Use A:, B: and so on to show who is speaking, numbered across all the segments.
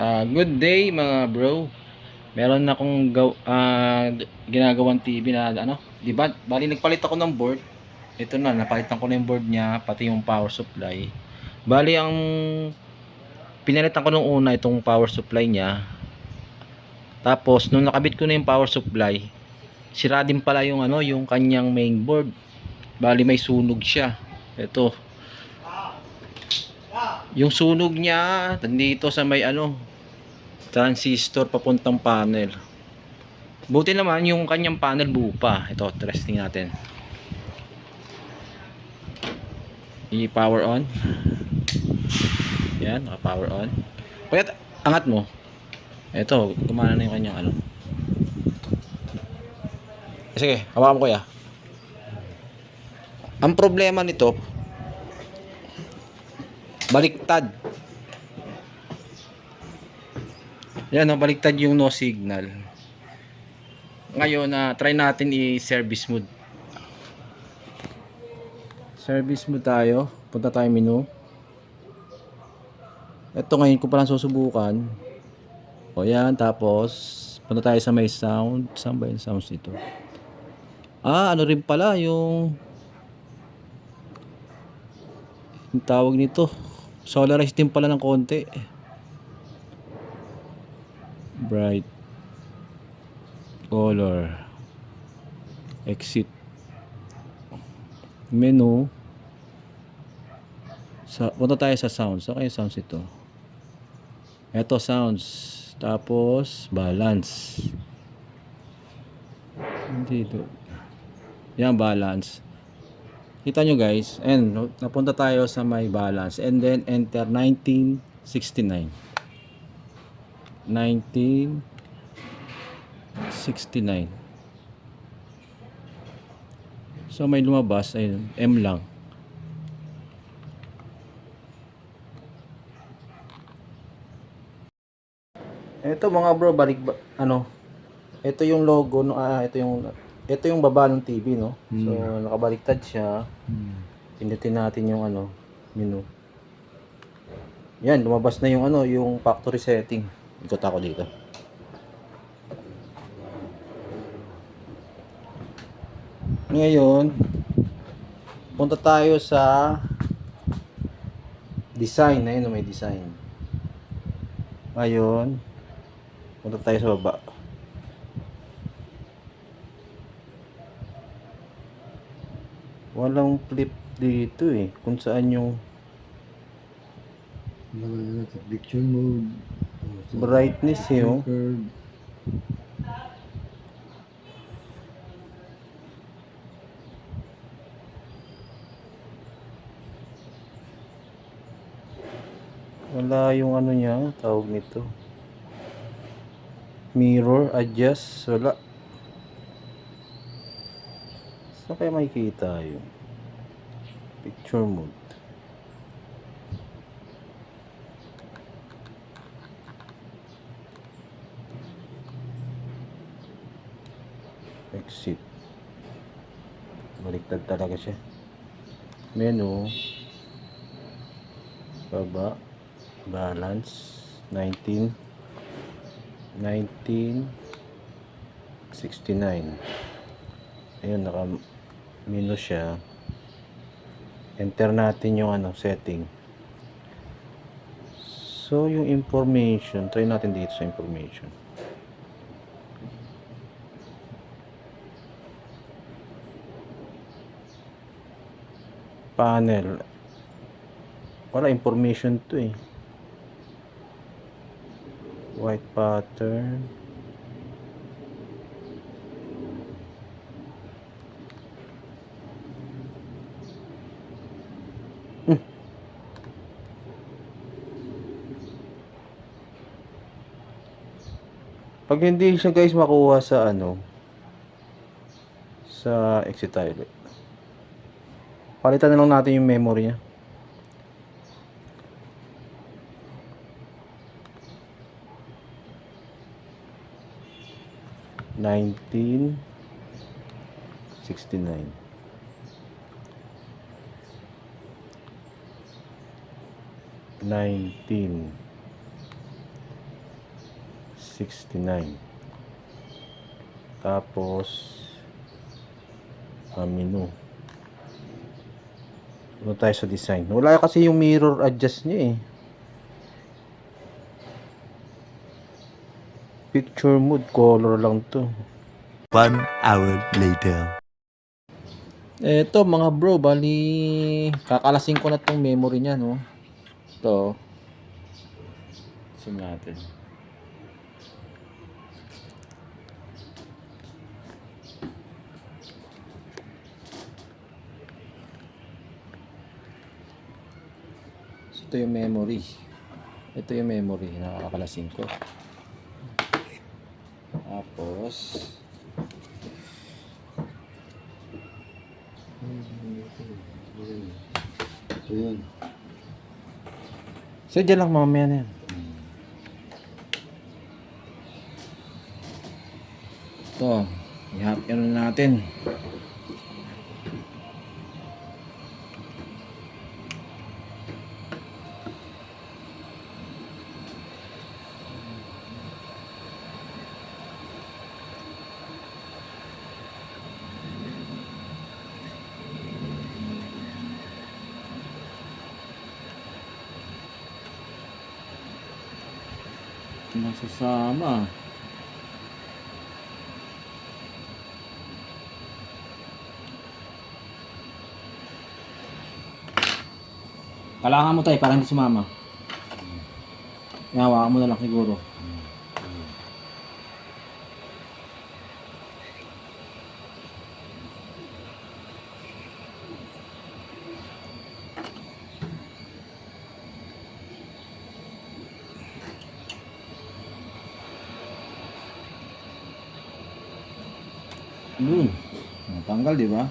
A: Ah, good day mga bro. Meron na akong gaw, ah, ginagawang TV na ano, di ba? Bali nagpalit ako ng board. Ito na, napalitan ko na yung board niya, pati yung power supply. Bali ang pinalitan ko nung una itong power supply niya. Tapos nung nakabit ko na yung power supply, sira din pala yung ano, yung kanyang main board. Bali may sunog siya. Ito. Yung sunog niya, nandito sa may ano, transistor papuntang panel. Buti naman yung kanyang panel buo pa. Ito, testing natin. I-power on. Yan, naka-power on. Kaya angat mo. Ito, gumana na yung kanyang ano. Sige, hawakan mo kuya. Ang problema nito, baliktad. Yan, no, baliktad yung no signal. Ngayon, na try natin i-service mode. Service mode tayo. Punta tayo menu. Ito ngayon ko palang susubukan. O yan, tapos punta tayo sa may sound. Saan ba yung sounds dito? Ah, ano rin pala yung yung tawag nito. Solarize din pala ng konti. Bright. Color. Exit. Menu. Sa, punta tayo sa sounds. Okay, sounds ito. Ito, sounds. Tapos, balance. Hindi ito. Yan, balance. Kita nyo guys, and napunta tayo sa may balance and then enter 1969. 1969. So may lumabas ayun, M lang. Ito mga bro, balik ba, ano? Ito yung logo no, ah, ito yung ito yung baba ng TV, no? So, nakabaliktad siya. Pindutin natin yung ano, menu. Yan, lumabas na yung ano, yung factory setting. Ikot ako dito. Ngayon, punta tayo sa design. Ayun, may design. Ngayon, punta tayo sa baba. Walang flip dito eh. Kung saan yung
B: Nakalagay sa picture mode.
A: Brightness eh. Oh. Wala yung ano niya, tawag nito. Mirror, adjust, wala. Saan kaya makikita yun? Picture mode. Exit. Baliktad talaga siya. Menu. Baba. Balance. 19 1969 ayun naka minus siya. Enter natin yung ano setting. So yung information try natin dito sa information panel wala information to eh white pattern Hmm. Pag hindi siya guys makuha sa ano sa exit tile. Palitan na lang natin yung memory niya. Nineteen sixty nine. Nineteen 69. Tapos, ah, menu. Ano tayo sa design? Wala kasi yung mirror adjust niya eh. Picture mode, color lang to.
C: One hour later.
A: Eto mga bro, bali kakalasin ko na tong memory niya no. Ito. Sim natin. Ito yung memory. Ito yung memory na kakalasin ko. Tapos,
B: Ito yun.
A: so dyan lang mamaya na yan. Ito, ano natin. Masasama. Kailangan mo tayo para hindi sumama. Hawakan mo na lang siguro. Yun. Tanggal, di ba?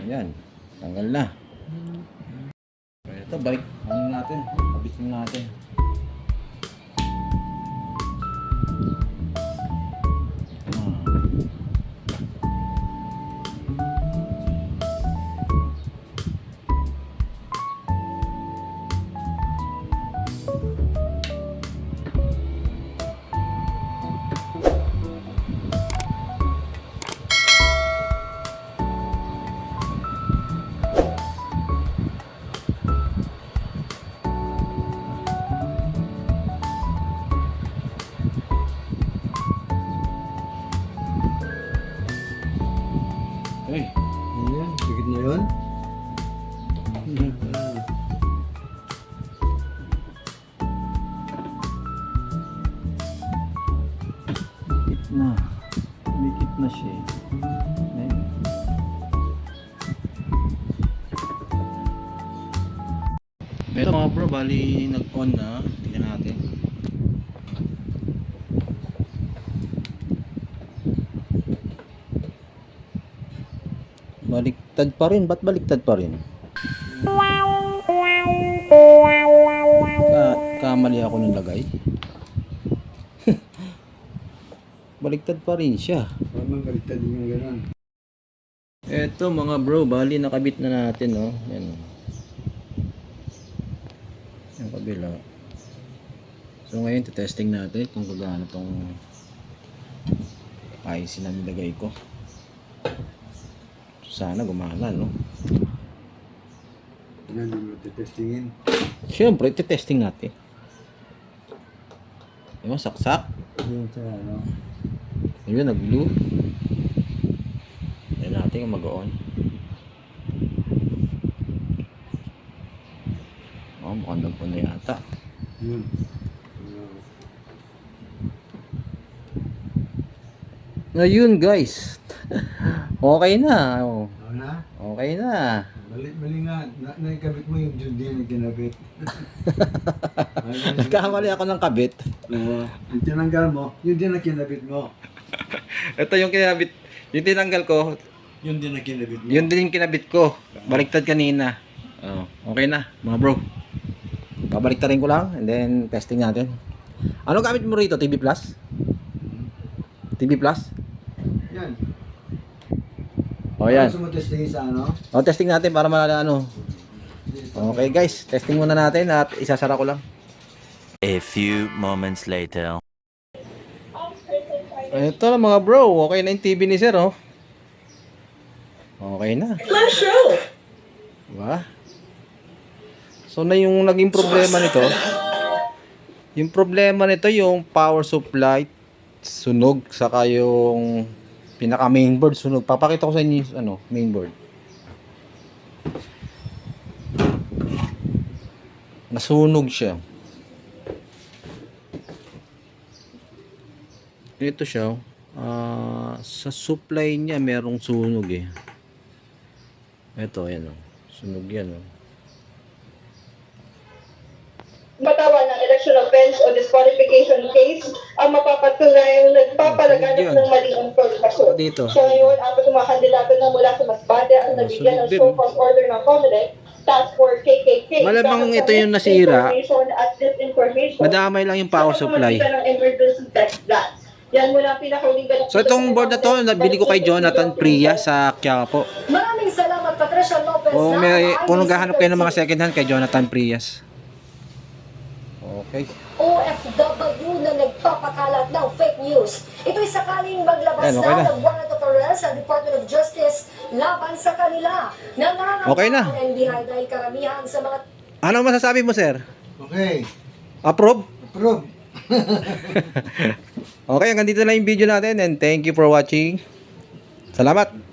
A: Ayan. Tanggal na. Ito, balik. Ano natin? Kabit mo natin.
B: Na.
A: Mikit na siya eh. Ayun. Ito mga bro, bali nag-on na. Tingnan natin. Baliktad pa rin. Ba't baliktad pa rin? Ka kamali ako ng lagay. Baliktad pa rin siya.
B: Parang baliktad din yung gano'n.
A: Eto mga bro, bali nakabit na natin, no? Yan. oh. Yung kabila. So ngayon, testing natin kung gagana tong IC na nilagay ko. Sana gumana, no?
B: Yan, mo testingin.
A: Siyempre, testing natin. Diba, saksak.
B: Yan sa ano.
A: Ayun, nag-blue. Yan natin yung mag-on. Oh, mukhang nag-on na yata.
B: Yun.
A: Ngayon guys. okay na. Oh,
B: na?
A: Okay na.
B: Mali, mali nga. Na, naikabit mo yung din na kinabit.
A: Nagkamali ako ng kabit.
B: Oo. Yung tinanggal mo, yun din na kinabit mo.
A: Ito yung kinabit. Yung tinanggal ko,
B: Yun din na kinabit mo.
A: yun din yung kinabit ko. Baliktad kanina. Oh, okay na, mga bro. Babaliktarin ko lang and then testing natin. Ano gamit mo rito? TV Plus? TV Plus?
B: Yan.
A: O oh, yan.
B: Gusto mo testingin sa ano?
A: O, testing natin para malala ano. Okay guys, testing muna natin at isasara ko lang.
C: A few moments later.
A: Ito na mga bro, okay na yung TV ni sir oh. Okay na. Diba? So na yung naging problema nito. Yung problema nito yung power supply sunog saka yung pinaka mainboard sunog. Papakita ko sa inyo yung ano, mainboard. Nasunog siya. Ito siya. oh. Ah, sa supply niya merong sunog eh. Ito, ayan oh. Sunog yan oh.
D: matawan ng election offense o disqualification case ang mapapatunayan nagpapalaganap
A: yun.
D: ng maling impormasyon.
A: Dito.
D: So ngayon, apat mga kandidato na mula sa Masbate ang
A: Oh,
D: nabigyan ng show cause order ng Comelec Task Force KKK.
A: Malamang ito yung nasira. Madamay lang yung power supply.
D: ng emergency text blast. Yan ang pinakahuling ganap.
A: So itong board na to, nabili ko kay Jonathan Priya sa Quiapo.
E: Maraming salamat Patricia Lopez.
A: Kung
E: na
A: may
E: ay
A: kung naghahanap kayo ng mga second hand kay Jonathan Prias. Okay.
E: OFW na nagpapakalat ng fake news. Ito'y sakaling maglabas
A: Ayan, okay
E: na
A: na.
E: ng warrant of arrest sa Department of Justice laban sa kanila. Nangangampang
A: Okay na.
E: ang NBI dahil karamihan sa mga
A: Ano masasabi mo, sir?
B: Okay.
A: Approve?
B: Approve.
A: Okay, hanggang dito na yung video natin and thank you for watching. Salamat!